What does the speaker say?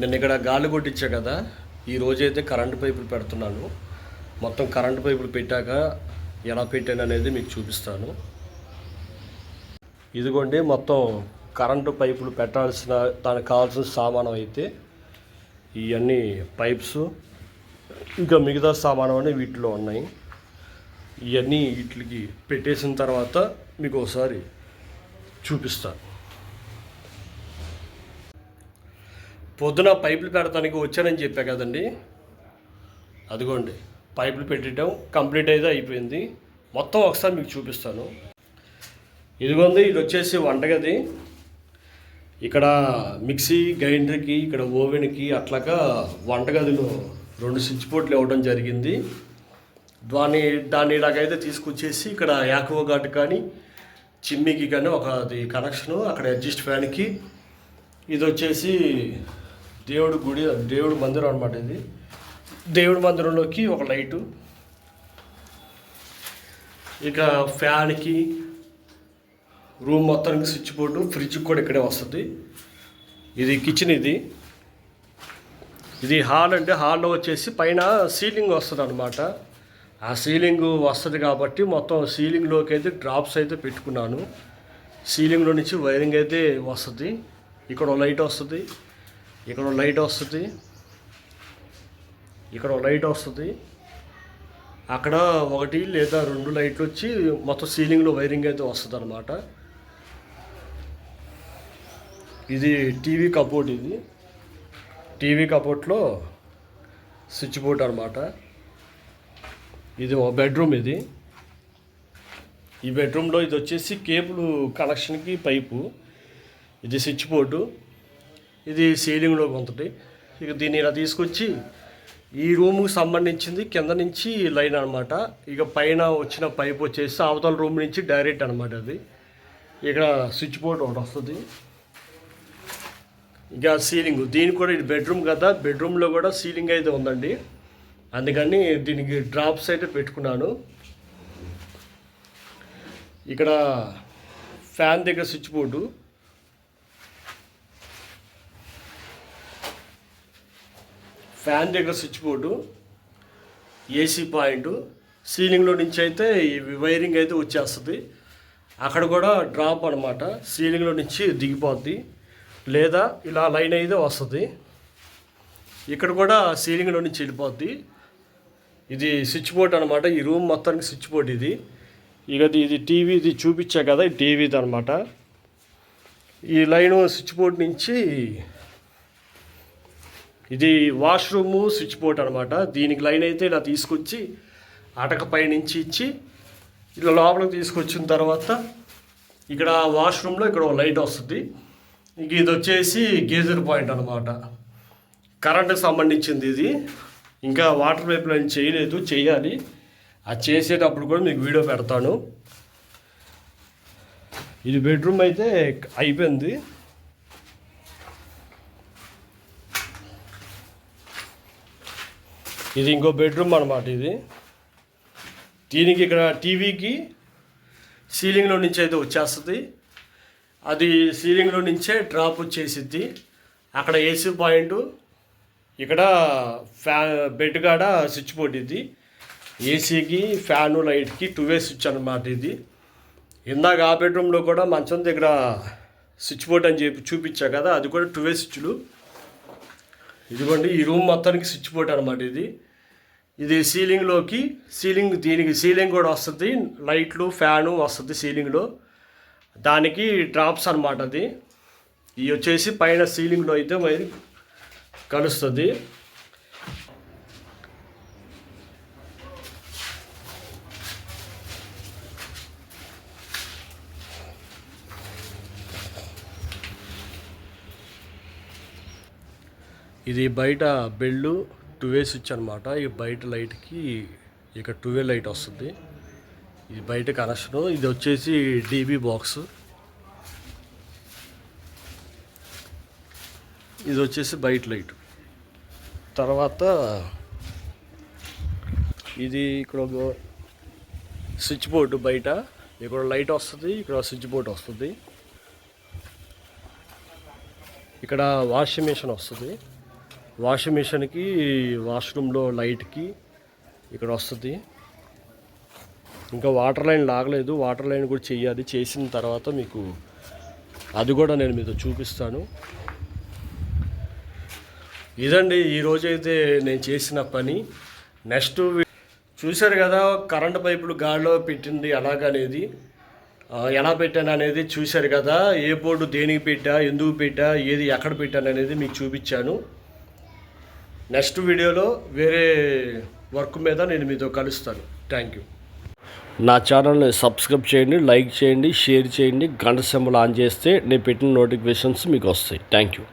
నేను ఇక్కడ గాలి కొట్టించా కదా ఈ రోజైతే కరెంటు పైపులు పెడుతున్నాను. మొత్తం కరెంటు పైపులు పెట్టాక ఎలా పెట్టాను అనేది మీకు చూపిస్తాను. ఇదిగోండి మొత్తం కరెంటు పైపులు పెట్టాల్సిన దానికి కావాల్సిన సామానం అయితే ఇవన్నీ పైప్స్. ఇంకా మిగతా సామానం అనేవి వీటిలో ఉన్నాయి. ఇవన్నీ వీటికి పెట్టేసిన తర్వాత మీకు ఒకసారి చూపిస్తాను. పొద్దున పైపులు పెడతానికి వచ్చానని చెప్పా కదండి. అదిగోండి పైపులు పెట్టడం కంప్లీట్ అయితే అయిపోయింది. మొత్తం ఒకసారి మీకు చూపిస్తాను. ఇదిగోండి ఇది వచ్చేసి వంటగది. ఇక్కడ మిక్సీ గ్రైండర్కి ఇక్కడ ఓవెన్కి అట్లాగా వంటగదిలో రెండు స్విచ్ బోర్డులు ఇవ్వడం జరిగింది. దాన్ని దాన్ని ఇలాగైతే తీసుకొచ్చేసి ఇక్కడ యాకవ ఘాట్ కానీ చిమ్మికి కానీ ఒక అది కనెక్షను అక్కడ అడ్జస్ట్ ఫ్యాన్కి. ఇది వచ్చేసి దేవుడు గుడి దేవుడు మందిరం అనమాట ఇది. దేవుడి మందిరంలోకి ఒక లైటు. ఇక ఫ్యాన్కి రూమ్ మొత్తానికి స్విచ్ బోర్డు ఫ్రిడ్జ్ కూడా ఇక్కడే వస్తుంది. ఇది కిచెన్ ఇది. ఇది హాల్ అంటే హాల్లో వచ్చేసి పైన సీలింగ్ వస్తుంది అనమాట ఆ సీలింగ్ వస్తుంది కాబట్టి మొత్తం సీలింగ్లోకి అయితే డ్రాప్స్ అయితే పెట్టుకున్నాను. సీలింగ్లో నుంచి వైరింగ్ అయితే వస్తుంది. ఇక్కడ లైట్ వస్తుంది. ఇక్కడ లైట్ వస్తుంది. ఇక్కడ లైట్ వస్తుంది. అక్కడ ఒకటి లేదా రెండు లైట్లు వచ్చి మొత్తం సీలింగ్లో వైరింగ్ అయితే వస్తుంది అనమాట ఇది టీవీ కబోర్డ్ ఇది. టీవీ కబోర్డ్లో స్విచ్ బోర్డ్ అనమాట ఇది ఒక బెడ్రూమ్ ఇది. ఈ బెడ్రూమ్లో ఇది వచ్చేసి కేబుల్ కనెక్షన్కి పైపు. ఇది స్విచ్ బోర్డు. ఇది సీలింగ్లో ఉంటుంది. ఇక దీన్ని ఇలా తీసుకొచ్చి ఈ రూమ్కి సంబంధించింది కింద నుంచి లైన్ అనమాట ఇక పైన వచ్చిన పైప్ వచ్చేసి అవతల రూమ్ నుంచి డైరెక్ట్ అనమాట అది. ఇక్కడ స్విచ్ బోర్డ్ ఒకటి వస్తుంది. ఇక సీలింగ్ దీనికి కూడా ఇది బెడ్రూమ్ కదా. బెడ్రూమ్లో కూడా సీలింగ్ అయితే ఉందండి. అందుకని దీనికి డ్రాప్స్ అయితే పెట్టుకున్నాను. ఇక్కడ ఫ్యాన్ దగ్గర స్విచ్ బోర్డు ఫ్యాన్ దగ్గర స్విచ్ బోర్డు ఏసీ పాయింట్ సీలింగ్లో నుంచి అయితే ఈ వైరింగ్ అయితే వచ్చేస్తుంది. అక్కడ కూడా డ్రాప్ అనమాట సీలింగ్లో నుంచి దిగిపోద్ది. లేదా ఇలా లైన్ అయితే వస్తుంది. ఇక్కడ కూడా సీలింగ్లో నుంచి వెళ్ళిపోద్ది. ఇది స్విచ్ బోర్డ్ అనమాట ఈ రూమ్ మొత్తానికి స్విచ్ బోర్డ్ ఇది. ఇక ఇది- ఇది టీవీ ఇది చూపించా కదా ఈ టీవీది అనమాట ఈ లైన్ స్విచ్ బోర్డ్ నుంచి ఇది వాష్రూము స్విచ్ బోర్డ్ అనమాట దీనికి లైన్ అయితే ఇలా తీసుకొచ్చి అటకపై నుంచి ఇచ్చి ఇలా లోపలికి తీసుకొచ్చిన తర్వాత ఇక్కడ వాష్రూమ్లో ఇక్కడ ఒక లైట్ వస్తుంది. ఇంక ఇది వచ్చేసి గేజర్ పాయింట్ అనమాట కరెంటుకి సంబంధించింది ఇది. ఇంకా వాటర్ పైప్ లైన్ చేయలేదు చేయాలి. అది చేసేటప్పుడు కూడా మీకు వీడియో పెడతాను. ఇది బెడ్రూమ్ అయితే అయిపోయింది. ఇది ఇంకో బెడ్రూమ్ అనమాట ఇది. దీనికి ఇక్కడ టీవీకి సీలింగ్లో నుంచి అయితే వచ్చేస్తుంది. అది సీలింగ్లో నుంచే డ్రాప్ వచ్చేసిద్ది. అక్కడ ఏసీ పాయింట్ ఇక్కడ ఫ్యా బెడ్ కాడ స్విచ్ బోర్డ్ ఇది. ఏసీకి ఫ్యాను లైట్కి టూ వే స్విచ్ అనమాట ఇది. ఇందాక ఆ బెడ్రూమ్లో కూడా మంచం దగ్గర స్విచ్ బోర్డ్ అని చెప్పి చూపించా కదా అది కూడా టూ వే స్విచ్లు ఇదిగోండి ఈ రూమ్ మొత్తానికి స్విచ్ బోర్డ్ అనమాట ఇది. ఇది సీలింగ్లోకి సీలింగ్ దీనికి సీలింగ్ కూడా వస్తుంది లైట్లు ఫ్యాను వస్తుంది సీలింగ్లో దానికి డ్రాప్స్ అనమాట అది. ఇవి వచ్చేసి పైన సీలింగ్లో అయితే మరి కలుస్తుంది. ఇది బయట బెల్లు టూవే స్విచ్ అనమాట ఈ బయట లైట్కి ఇక టూవే లైట్ వస్తుంది. ఇది బయట కనెక్షన్ ఇది వచ్చేసి డీబీ బాక్స్ ఇది వచ్చేసి బయట లైట్ తర్వాత ఇది ఇక్కడ స్విచ్ బోర్డు బయట. ఇక్కడ లైట్ వస్తుంది ఇక్కడ స్విచ్ బోర్డు వస్తుంది. ఇక్కడ వాషింగ్ మిషన్ వస్తుంది. వాషింగ్ మిషన్కి వాష్రూమ్లో లైట్కి ఇక్కడ వస్తుంది. ఇంకా వాటర్ లైన్ లాగలేదు. వాటర్ లైన్ కూడా చేయాలి చేసిన తర్వాత మీకు అది కూడా నేను మీతో చూపిస్తాను. ఇదండి ఈరోజైతే నేను చేసిన పని. నెక్స్ట్ చూశారు కదా కరెంట్ పైపులు గాడిలో పెట్టింది ఎలాగనేది ఎలా పెట్టాను అనేది చూశారు కదా ఏ బోర్డు దేనికి పెట్టా ఎందుకు పెట్టా ఏది ఎక్కడ పెట్టాను అనేది మీకు చూపించాను. నెక్స్ట్ వీడియోలో వేరే వర్క్ మీద నేను మీతో కలుస్తాను. థ్యాంక్ యూ నా ఛానల్ని సబ్స్క్రైబ్ చేయండి లైక్ చేయండి షేర్ చేయండి. గంట సింబల్ ఆన్ చేస్తే నేను పెట్టిన నోటిఫికేషన్స్ మీకు వస్తాయి. Thank you